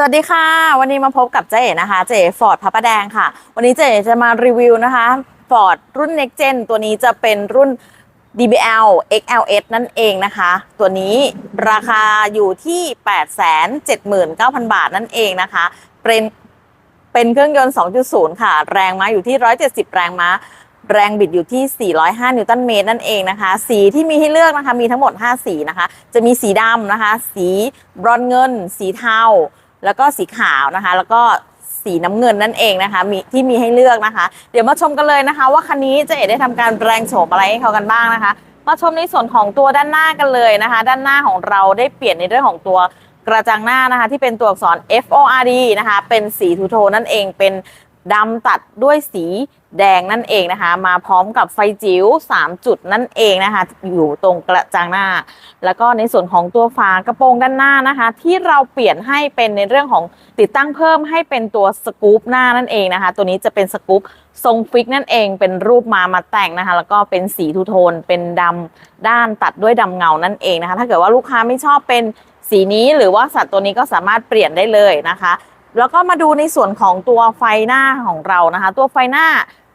สวัสดีค่ะ วันนี้มาพบกับเจ๊นะคะเจ๊ฟอร์ดพระประแดงค่ะ วันนี้เจ๊จะมารีวิวนะคะฟอร์ดรุ่น Next Gen ตัวนี้จะเป็นรุ่น DBL XLS นั่นเองนะคะ ตัวนี้ราคาอยู่ที่ 879,000 บาทนั่นเองนะคะ เป็นเป็นเครื่องยนต์ 2.0 ค่ะ แรงม้าอยู่ที่ 170 แรงม้า แรงบิดอยู่ที่ 405 นิวตันเมตรนั่นเองนะคะ สีที่มีให้เลือกนะคะ มีทั้งหมด 5 สีนะคะ จะมีสีดำนะคะ สีบรอนซ์เงิน สีเทา แล้วก็สีขาวนะคะ แล้วก็สีน้ำเงินนั่นเองนะคะมีที่มีให้เลือกนะคะ เดี๋ยวมาชมกันเลยนะคะ ว่าคันนี้เจะเอ๋ได้ทำการแปลงโฉมอะไรให้เขากันบ้างนะคะ มาชมในส่วนของตัวด้านหน้ากันเลยนะคะ ด้านหน้าของเราได้เปลี่ยนในเรื่องของตัวกระจังหน้านะคะ ที่เป็นตัวอักษร F O R D นะคะ เป็นสีทูโทนนั่นเองเป็น ดำตัดด้วยสีแดงนั่นเองนะคะ มาพร้อมกับไฟจิ๋ว3 จุดนั่นเองนะคะ อยู่ตรงกระจังหน้า แล้วก็ในส่วนของตัวฝากระโปรงด้านหน้านะคะ ที่เราเปลี่ยนให้เป็นในเรื่องของติดตั้งเพิ่มให้เป็นตัวสกู๊ปหน้านั่นเองนะคะ ตัวนี้จะเป็นสกู๊ปทรงฟิกนั่นเองเป็นรูปมามาแต่งนะคะ แล้วก็เป็นสีทูโทน เป็นดำด้านตัดด้วยดำเงานั่นเองนะคะ ถ้าเกิดว่าลูกค้าไม่ชอบเป็นสีนี้หรือว่าสัตว์ตัวนี้ก็สามารถเปลี่ยนได้เลยนะคะ แล้วก็มาดูในส่วนของตัวไฟหน้าของเรานะคะ ตัวไฟหน้า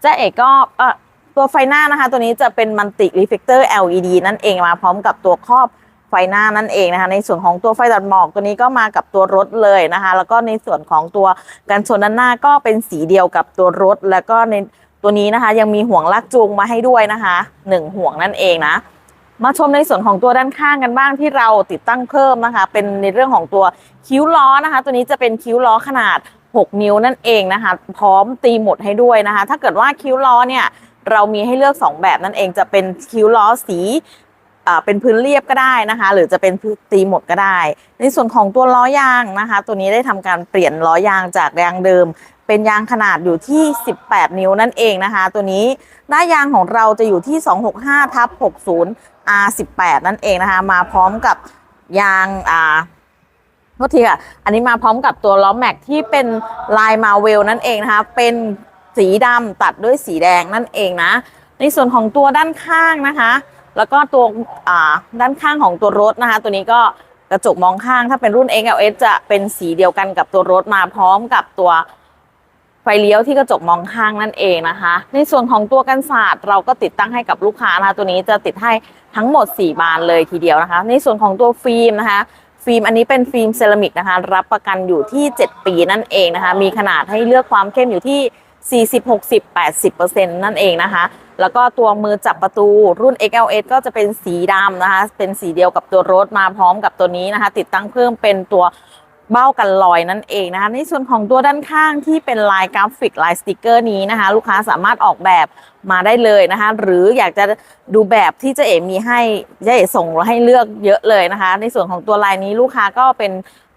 เจ๊เอกก็เอ่อตัวไฟหน้านะคะ ตัวนี้จะเป็นมันติรีเฟกเตอร์ LED นั่นเองมาพร้อมกับตัวครอบไฟหน้านั่นเองนะคะ ในส่วนของตัวไฟตัดหมอกตัวนี้ก็มากับตัวรถเลยนะคะ แล้วก็ในส่วนของตัวกันชนด้านหน้าก็เป็นสีเดียวกับตัวรถ แล้วก็ในตัวนี้นะคะ ยังมีห่วงลากจูงมาให้ด้วยนะคะหนึ่งห่วงนั่นเองนะ มาชมในส่วนของตัวด้านข้างกันบ้างที่เราติดตั้งเพิ่มนะคะ เป็นในเรื่องของตัวคิ้วล้อนะคะ ตัวนี้จะเป็นคิ้วล้อขนาด 6 นิ้วนั่นเองนะคะ พร้อมตีหมดให้ด้วยนะคะ ถ้าเกิดว่าคิ้วล้อเนี่ยเรามีให้เลือก 2 แบบนั่นเองจะเป็นคิ้วล้อสี เป็นพื้นเรียบก็ได้นะคะ หรือจะเป็นตีหมดก็ได้ ในส่วนของตัวล้อยางนะคะ ตัวนี้ได้ทำการเปลี่ยนล้อยางจากยางเดิม เป็นยางขนาดอยู่ที่ 18 นิ้วนั่นเองนะคะ ตัวนี้หน้ายางของเราจะอยู่ที่ 265ทับ60 R18 นั่นเองนะคะ มาพร้อมกับยางอ่าโทษทีค่ะ อันนี้มาพร้อมกับตัวล้อแม็กที่เป็นลายมาเวลนั่นเองนะคะ เป็นสีดำตัดด้วยสีแดงนั่นเองนะ ในส่วนของตัวด้านข้างนะคะ แล้วก็ตัวด้านข้างของตัวรถนะคะ ตัวนี้ก็กระจกมองข้างถ้าเป็นรุ่น XLS จะเป็นสีเดียวกันกับตัวรถมาพร้อมกับตัวไฟเลี้ยวที่กระจกมองข้างนั่นเองนะคะ ในส่วนของตัวกันศาสตร์เราก็ติดตั้งให้กับลูกค้านะคะตัวนี้จะติดให้ทั้งหมด 4 บานเลยทีเดียวนะคะ ในส่วนของตัวฟิล์มนะคะ ฟิล์มอันนี้เป็นฟิล์มเซรามิกนะคะ รับประกันอยู่ที่ 7 ปีนั่นเองนะคะ มีขนาดให้เลือกความเข้มอยู่ที่ 40 60 80นั่นเองนะคะ แล้วก็ตัวมือจับประตูรุ่น XLS ก็จะเป็นสีดำนะคะ เป็นสีเดียวกับตัวรถมาพร้อมกับตัวนี้นะคะ ติดตั้งเพิ่มเป็นตัวเบ้ากันลอยนั่นเองนะคะ ในส่วนของตัวด้านข้างที่เป็นลายกราฟิกลายสติกเกอร์นี้นะคะ ลูกค้าสามารถออกแบบมาได้เลยนะคะ หรืออยากจะดูแบบที่เจ๊เอ๋มีให้เจ๊เอ๋ส่งให้เลือกเยอะเลยนะคะ ในส่วนของตัวลายนี้ลูกค้าก็เป็น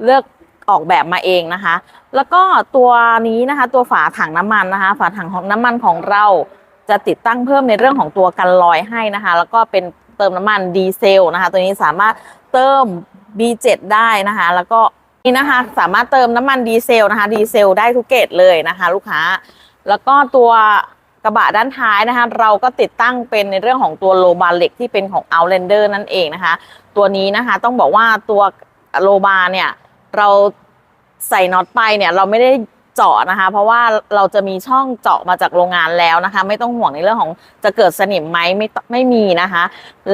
เลือก ออกแบบมาเองนะคะ แล้วก็ตัวนี้นะคะ ตัวฝาถังน้ำมันนะคะ ฝาถังของน้ำมันของเราจะติดตั้งเพิ่มในเรื่องของตัวกันลอยให้นะคะ แล้วก็เป็นเติมน้ำมันดีเซลนะคะ ตัวนี้สามารถเติม B7 ได้นะคะ แล้วก็นี่นะคะสามารถเติมน้ำมันดีเซลนะคะดีเซลได้ทุกเกรดเลยนะคะ ลูกค้า แล้วก็ตัวกระบะด้านท้ายนะคะ เราก็ติดตั้งเป็นในเรื่องของตัวโลบาร์เหล็กที่เป็นของ Outlander นั่นเองนะคะ ตัวนี้นะคะต้องบอกว่าตัวโลบาร์เนี่ย เราใส่น็อตไปเนี่ยเราไม่ได้เจาะนะคะ เพราะว่าเราจะมีช่องเจาะมาจากโรงงานแล้วนะคะ ไม่ต้องห่วงในเรื่องของจะเกิดสนิมไหมไม่ไม่มีนะคะ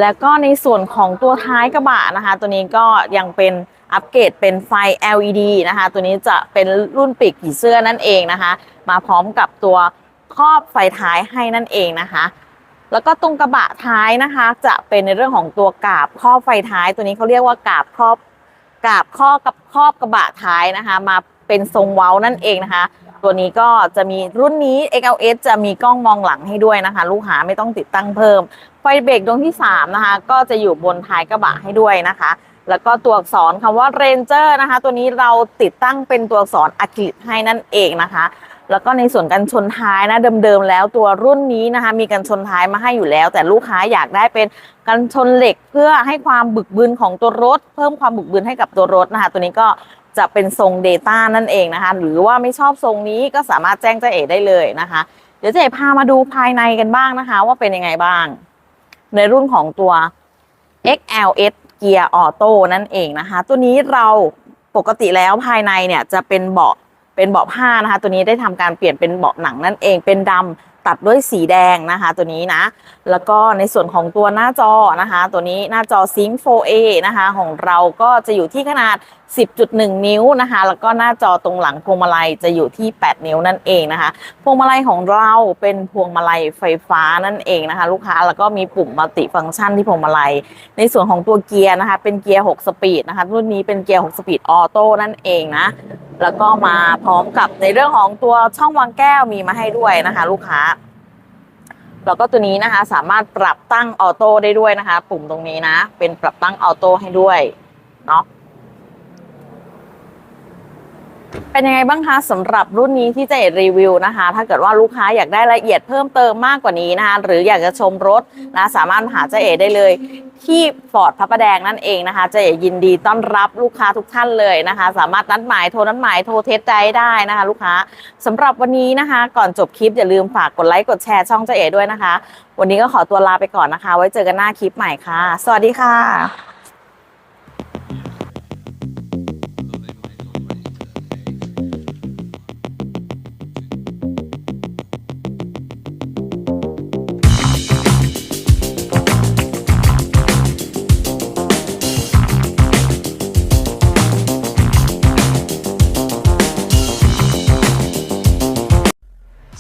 แล้วก็ในส่วนของตัวท้ายกระบะนะคะ ตัวนี้ก็ยังเป็นอัปเกรดเป็นไฟ LED นะคะ ตัวนี้จะเป็นรุ่นปีกผีเสื้อนั่นเองนะคะ มาพร้อมกับตัวครอบไฟท้ายให้นั่นเองนะคะ แล้วก็ตรงกระบะท้ายนะคะ จะเป็นในเรื่องของตัวกาบครอบไฟท้าย ตัวนี้เขาเรียกว่ากาบครอบ กาบข้อกับครอบกระบะท้ายนะคะ มาเป็นทรงเว้านั่นเองนะคะ ตัวนี้ก็จะมีรุ่นนี้ XLS จะมีกล้องมองหลังให้ด้วยนะคะ ลูกหาไม่ต้องติดตั้งเพิ่ม ไฟเบรกดวงที่3นะคะ ก็จะอยู่บนท้ายกระบะให้ด้วยนะคะแล้วก็ตัวอักษรคำว่า Ranger นะคะ ตัวนี้เราติดตั้งเป็นตัวอักษรอะคริลิกให้นั่นเองนะคะ แล้วก็ในส่วนกันชนท้ายนะเดิมๆแล้วตัวรุ่นนี้นะคะ มีกันชนท้ายมาให้อยู่แล้ว แต่ลูกค้าอยากได้เป็นกันชนเหล็กเพื่อให้ความบึกบึนของตัวรถ เพิ่มความบึกบึนให้กับตัวรถนะคะ ตัวนี้ก็จะเป็นทรง Data นั่นเองนะคะ หรือว่าไม่ชอบทรงนี้ก็สามารถแจ้งเจ๊เอได้เลยนะคะ เดี๋ยวเจ๊เอพามาดูภายในกันบ้างนะคะ ว่าเป็นยังไงบ้าง ในรุ่นของตัว XLS เกียร์ออโต้นั่นเองนะคะ ตัวนี้เราปกติแล้วภายในเนี่ยจะเป็นเบาะ เป็นเบาะผ้านะคะ ตัวนี้ได้ทำการเปลี่ยนเป็นเบาะหนังนั่นเองเป็นดำตัดด้วยสีแดงนะคะ ตัวนี้นะ แล้วก็ในส่วนของตัวหน้าจอนะคะ ตัวนี้หน้าจอ Sync 4A นะคะ ของเราก็จะอยู่ที่ขนาด 10.1 นิ้วนะคะ แล้วก็หน้าจอตรงหลังพวงมาลัยจะอยู่ที่ 8 นิ้วนั่นเองนะคะ พวงมาลัยของเราเป็นพวงมาลัยไฟฟ้านั่นเองนะคะ ลูกค้าแล้วก็มีปุ่มมัลติฟังก์ชันที่พวงมาลัย ในส่วนของตัวเกียร์นะคะ เป็นเกียร์ 6 สปีดนะคะรุ่นนี้เป็นเกียร์ 6 สปีดออโต้นั่นเองนะแล้วก็มาพร้อมกับในเรื่องของตัวช่องวางแก้วมีมาให้ด้วยนะคะ ลูกค้า แล้วก็ตัวนี้นะคะ สามารถปรับตั้งออโต้ได้ด้วยนะคะ ปุ่มตรงนี้นะ เป็นปรับตั้งออโต้ให้ด้วยเนาะ เป็นยังไงบ้างคะสำหรับรุ่นนี้ที่เจะรีวิวนะคะ ถ้าเกิดว่าลูกค้าอยากได้รายละเอียดเพิ่มเติมมากกว่านี้นะคะหรืออยากจะชมรถนะสามารถหาเจ๊เอได้เลยที่ฟอร์ดพระประแดงนั่นเองนะคะเจ๊เอยินดีต้อนรับลูกค้าทุกท่านเลยนะคะ สามารถนัดหมายโทรนัดหมายโทรเทสใจได้นะคะ ลูกค้าสำหรับวันนี้นะคะ ก่อนจบคลิปอย่าลืมฝากกดไลค์กดแชร์ช่องเจ๊เอด้วยนะคะ วันนี้ก็ขอตัวลาไปก่อนนะคะ ไว้เจอกันหน้าคลิปใหม่ค่ะ สวัสดีค่ะ